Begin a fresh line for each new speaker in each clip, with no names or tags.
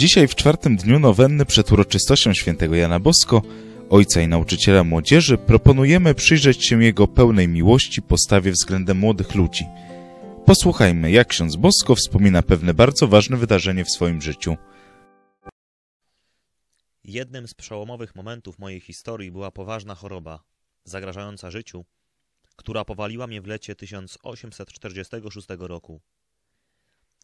Dzisiaj w czwartym dniu nowenny przed uroczystością świętego Jana Bosko, ojca i nauczyciela młodzieży, proponujemy przyjrzeć się jego pełnej miłości postawie względem młodych ludzi. Posłuchajmy, jak ksiądz Bosko wspomina pewne bardzo ważne wydarzenie w swoim życiu.
Jednym z przełomowych momentów mojej historii była poważna choroba, zagrażająca życiu, która powaliła mnie w lecie 1846 roku.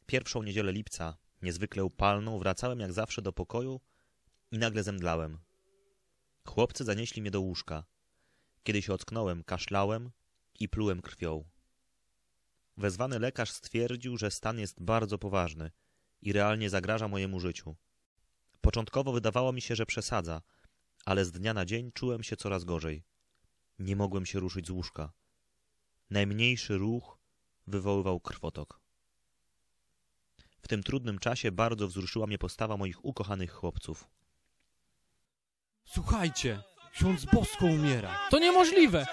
Pierwszą niedzielę lipca, niezwykle upalną, wracałem jak zawsze do pokoju i nagle zemdlałem. Chłopcy zanieśli mnie do łóżka. Kiedy się ocknąłem, kaszlałem i plułem krwią. Wezwany lekarz stwierdził, że stan jest bardzo poważny i realnie zagraża mojemu życiu. Początkowo wydawało mi się, że przesadza, ale z dnia na dzień czułem się coraz gorzej. Nie mogłem się ruszyć z łóżka. Najmniejszy ruch wywoływał krwotok. W tym trudnym czasie bardzo wzruszyła mnie postawa moich ukochanych chłopców.
Słuchajcie, ksiądz Bosko umiera. To niemożliwe.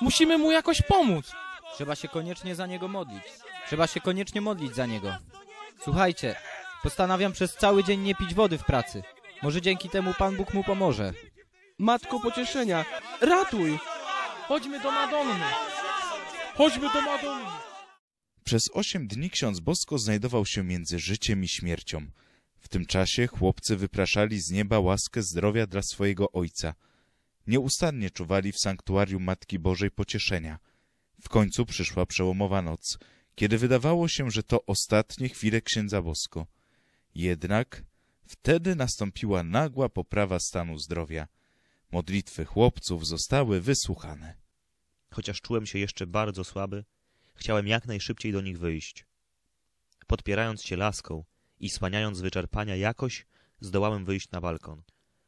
Musimy mu jakoś pomóc.
Trzeba się koniecznie za niego modlić. Trzeba się koniecznie modlić za niego. Słuchajcie, postanawiam przez cały dzień nie pić wody w pracy. Może dzięki temu Pan Bóg mu pomoże.
Matko pocieszenia, ratuj! Chodźmy do Madonny. Chodźmy do Madonny.
Przez osiem dni ksiądz Bosko znajdował się między życiem i śmiercią. W tym czasie chłopcy wypraszali z nieba łaskę zdrowia dla swojego ojca. Nieustannie czuwali w sanktuarium Matki Bożej Pocieszenia. W końcu przyszła przełomowa noc, kiedy wydawało się, że to ostatnie chwile księdza Bosko. Jednak wtedy nastąpiła nagła poprawa stanu zdrowia. Modlitwy chłopców zostały wysłuchane.
Chociaż czułem się jeszcze bardzo słaby, chciałem jak najszybciej do nich wyjść. Podpierając się laską i słaniając wyczerpania jakoś, zdołałem wyjść na balkon.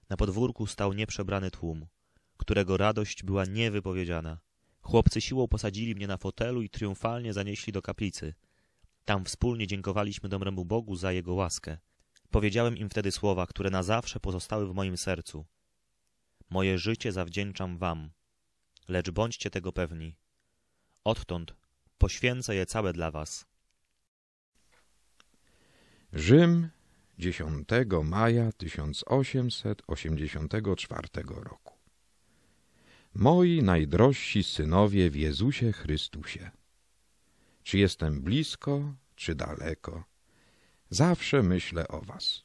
Na podwórku stał nieprzebrany tłum, którego radość była niewypowiedziana. Chłopcy siłą posadzili mnie na fotelu i triumfalnie zanieśli do kaplicy. Tam wspólnie dziękowaliśmy dobremu Bogu za Jego łaskę. Powiedziałem im wtedy słowa, które na zawsze pozostały w moim sercu. Moje życie zawdzięczam wam, lecz bądźcie tego pewni. Odtąd poświęcę je całe dla was.
Rzym 10 maja 1884 roku. Moi najdrożsi synowie w Jezusie Chrystusie. Czy jestem blisko, czy daleko, zawsze myślę o was.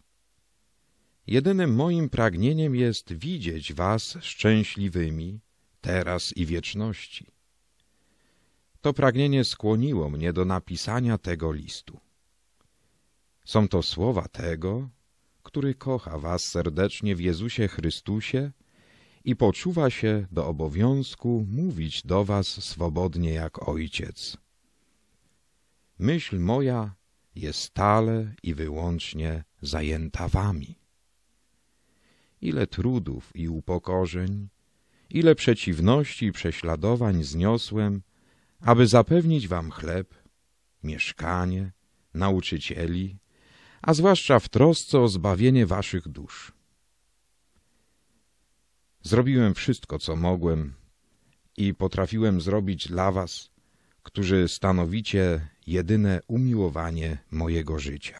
Jedynym moim pragnieniem jest widzieć was szczęśliwymi, teraz i wieczności. To pragnienie skłoniło mnie do napisania tego listu. Są to słowa tego, który kocha was serdecznie w Jezusie Chrystusie i poczuwa się do obowiązku mówić do was swobodnie jak ojciec. Myśl moja jest stale i wyłącznie zajęta wami. Ile trudów i upokorzeń, ile przeciwności i prześladowań zniosłem, aby zapewnić wam chleb, mieszkanie, nauczycieli, a zwłaszcza w trosce o zbawienie waszych dusz. Zrobiłem wszystko, co mogłem i potrafiłem zrobić dla was, którzy stanowicie jedyne umiłowanie mojego życia.